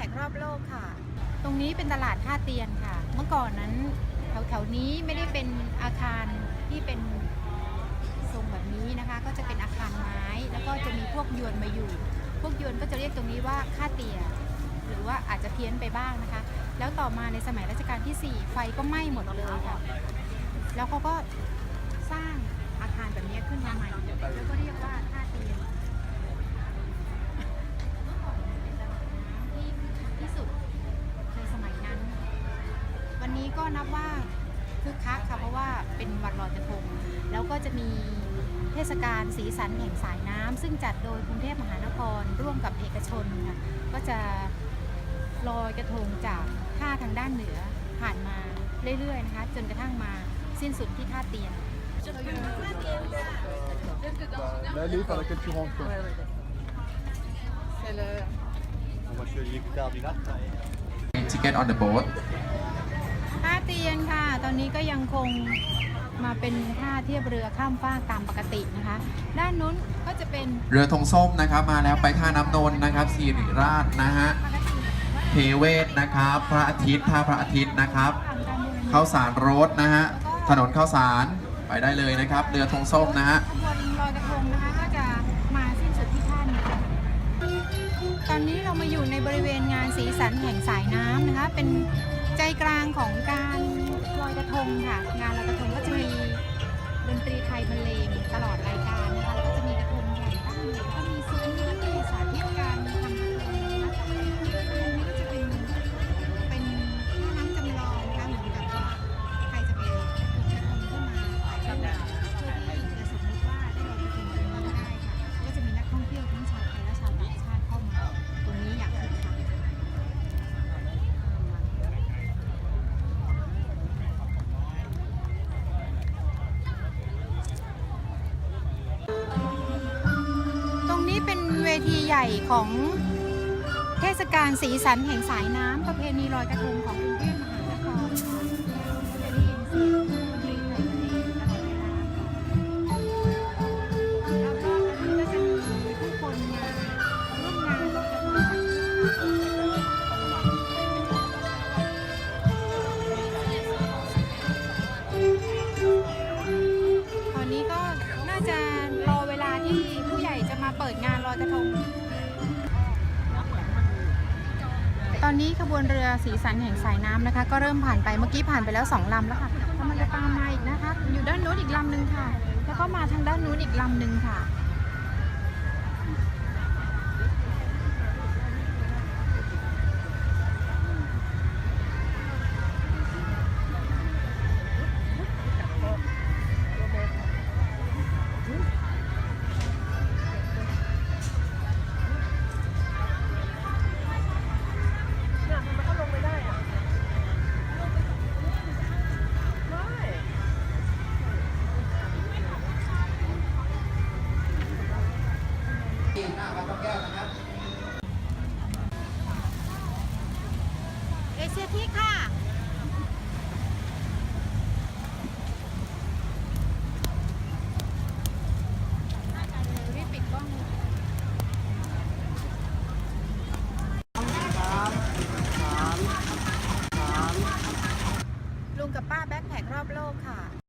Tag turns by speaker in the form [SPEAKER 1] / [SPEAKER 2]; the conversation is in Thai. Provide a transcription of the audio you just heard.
[SPEAKER 1] ขกรอบโลกค่ะ ตรงนี้เป็นตลาดท่าเตียนค่ะ เมื่อก่อนนั้นแถวแถวๆนี้ไม่ได้เป็นอาคารที่เป็นทรงแบบนี้นะคะ ก็จะเป็นอาคารไม้ แล้วก็จะมีพวกยวนมาอยู่ พวกยวนก็จะเรียกตรงนี้ว่าค่าเตีย หรือว่าอาจจะเพี้ยนไปบ้างนะคะ แล้วต่อมาในสมัยรัชกาลที่ 4 ไฟก็ไหม้หมดเลยค่ะ แล้วเขาก็สร้าง ก็นับว่าคึกคักค่ะเพราะว่าเป็นวันลอยกระทง แล้วก็จะมีเทศกาลสีสันแห่งสายน้ำซึ่งจัดโดยกรุงเทพมหานครร่วมกับเอกชนค่ะก็จะลอยกระทงจากท่าทางด้านเหนือผ่านมาเรื่อยๆนะคะจนกระทั่งมาสิ้นสุดที่ท่าเตียน
[SPEAKER 2] L'allée par laquelle tu rentres. quoi.
[SPEAKER 3] C'est le.
[SPEAKER 2] On va choisir plus tard du lac.
[SPEAKER 4] ticket on the boat
[SPEAKER 1] ท่าเตียนค่ะ ตอนนี้ก็ยังคงมาเป็นท่าเทียบเรือข้ามฟากตามปกตินะคะ ด้านนู้นก็จะเป็น
[SPEAKER 4] เรือธงส้มนะครับมาแล้วไปท่าน้ำนนท์นะครับสิริราชนะฮะ
[SPEAKER 1] ปกติว่า
[SPEAKER 4] เทเวศนะครับ พระอาทิตย์ท่าพระอาทิตย์นะครับ
[SPEAKER 1] ผ่านการบูรณะ
[SPEAKER 4] ข้าวสารโรดนะฮะถนนข้าวสารไปได้เลยนะครับ เรือธงส้มนะฮะ
[SPEAKER 1] ขบวนลอยกระทงนะคะก็จะมาสิ้นสุดที่ท่านี้ตอนนี้เรามาอยู่ในบริเวณงานสีสันแห่งสายน้ำนะคะเป็นใจ กลางของการลอยกระทงค่ะ งานลอยกระทงก็จะมี เป็นเวทีใหญ่ของเทศกาลสีสันแห่งสายน้ำประเพณีลอยกระทงของกรุงเทพมหานครค่ะจะได้ยินเสียง อยกระทง ตอนนี้ขบวนเรือสีสันแห่งสายน้ำนะคะ ก็เริ่มผ่านไปเมื่อกี้ผ่านไปแล้วสองลำแล้วค่ะกำลังจะตามมาอีกนะคะ อยู่ด้านนู้นอีกลำหนึ่งค่ะ แล้วก็มาทางด้านนู้นอีกลำหนึ่งค่ะ
[SPEAKER 3] แก้วนะครับเอเชีย
[SPEAKER 4] ที่ค่ะ